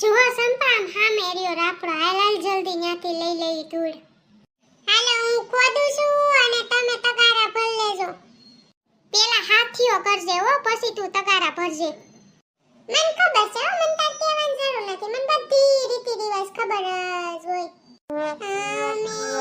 જો સંપામ, હા મેરિયો રાપડો. હાલ જલ્દી ન્યાથી લઈ લઈ ધૂળ. હાલો, હું ખોદું છું અને તમે તગારા ભર લેજો. પેલા હાથીઓ કરજે હો, પછી તું તગારા ભરજે. મને ખબર છે મને તાર કહેવાની જરૂર નથી. મને બધી રીતિ રિવાજ ખબર જ હોય. અમે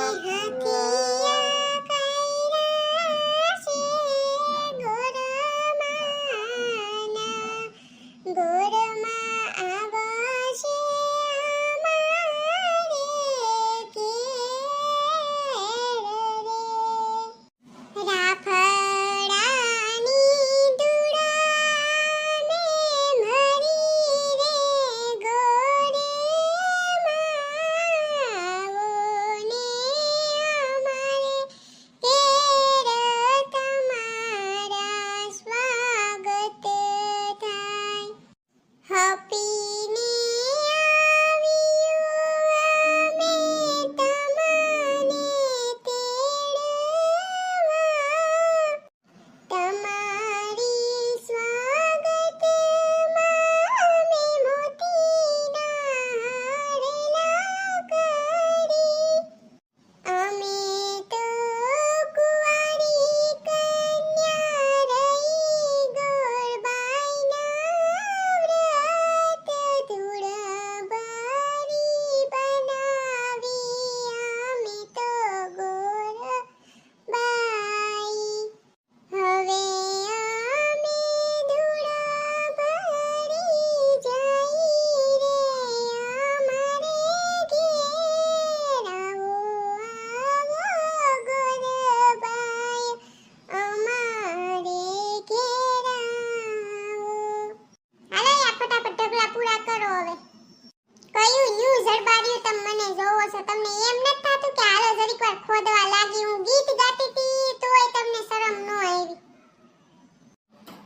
જોવો છો. તમને એમ નથી થાતું કે હાલો જરીક વાર ખોદવા લાગી હું ગીત ગાતી હતી તોય તમને શરમ ન આવી.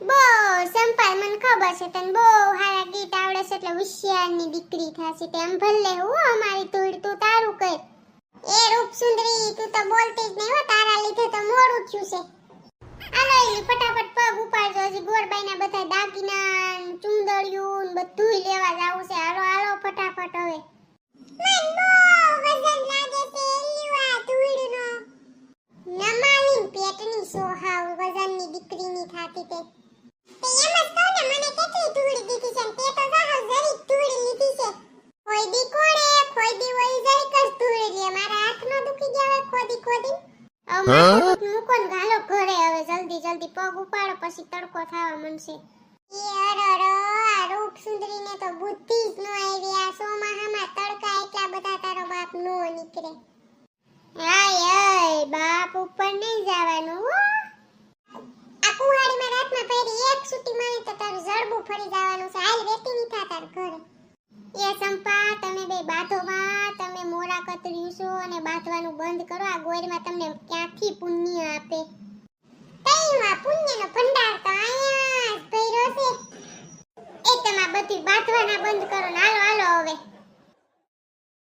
બો સંપાલ મને ખબર છે તને બો હારા ગીત આવડે છે એટલે હોશિયારની દીકરી થાશે તેમ ભલે હું અમારી ધૂળ તું તારું કર. એ રૂપ સુંદરી તું તો બોલતી જ નહીં હો. તારા લીધે તો મોડું થયું છે. હાલો એલી ફટાફટ પગ ઉપાડજો. હજી ગોરબાઈના બધા દાગીના ચુંદડિયું બધું લેવા જાવું છે હાલો હાલો ફટાફટ હવે મન બહુ વજન લાગે છે એલીવા ધૂળનો નમાલીન પેટની સોહાવ વજનની દીકરીની થાતી તે તે એમ જ કહું ને મને કેટલી ધૂળ દીધી છે ને તે તો સાવ જરીક ધૂળ લીધી છે કોઈ દી કોણે કોઈ દી વળી જરીક જ ધૂળ લે મારા હાથ નો દુખી ગયા હોય ખોદી ખોદી હવે માથું મૂકો ને ગાલો ઘરે. તે જલ્દી જલ્દી પગ ઉપાડો પછી તડકો થવા માંડશે. એ અરર આ રૂપ સુંદરીને તો બુદ્ધિ જ ન આવી. આ સોમાહામાં તડકા એટલા બધા તારો બાપ નો નીકળે. હાય આય બાપ ઉપર નહીં જવાનું હો. આ કુહાડીમાં રાતમાં એક સુટી મારી તો તારું જડબું ફરી જવાનું છે. હાલ વેતી ની થા તાર ઘરે. એ સંપા, તમે બે બાધોમાં, તમે મોરા કતર્યું છો અને બાંધવાનું બંધ કરો. આ ગોરમાં તમને ક્યાંથી પુણ્ય આપે? તઈમાં પુણ્યનો ભંડાર તો આયા જ છે? એ તમા બધી બાંધવાના બંધ કરો ને હાલો હાલો હવે.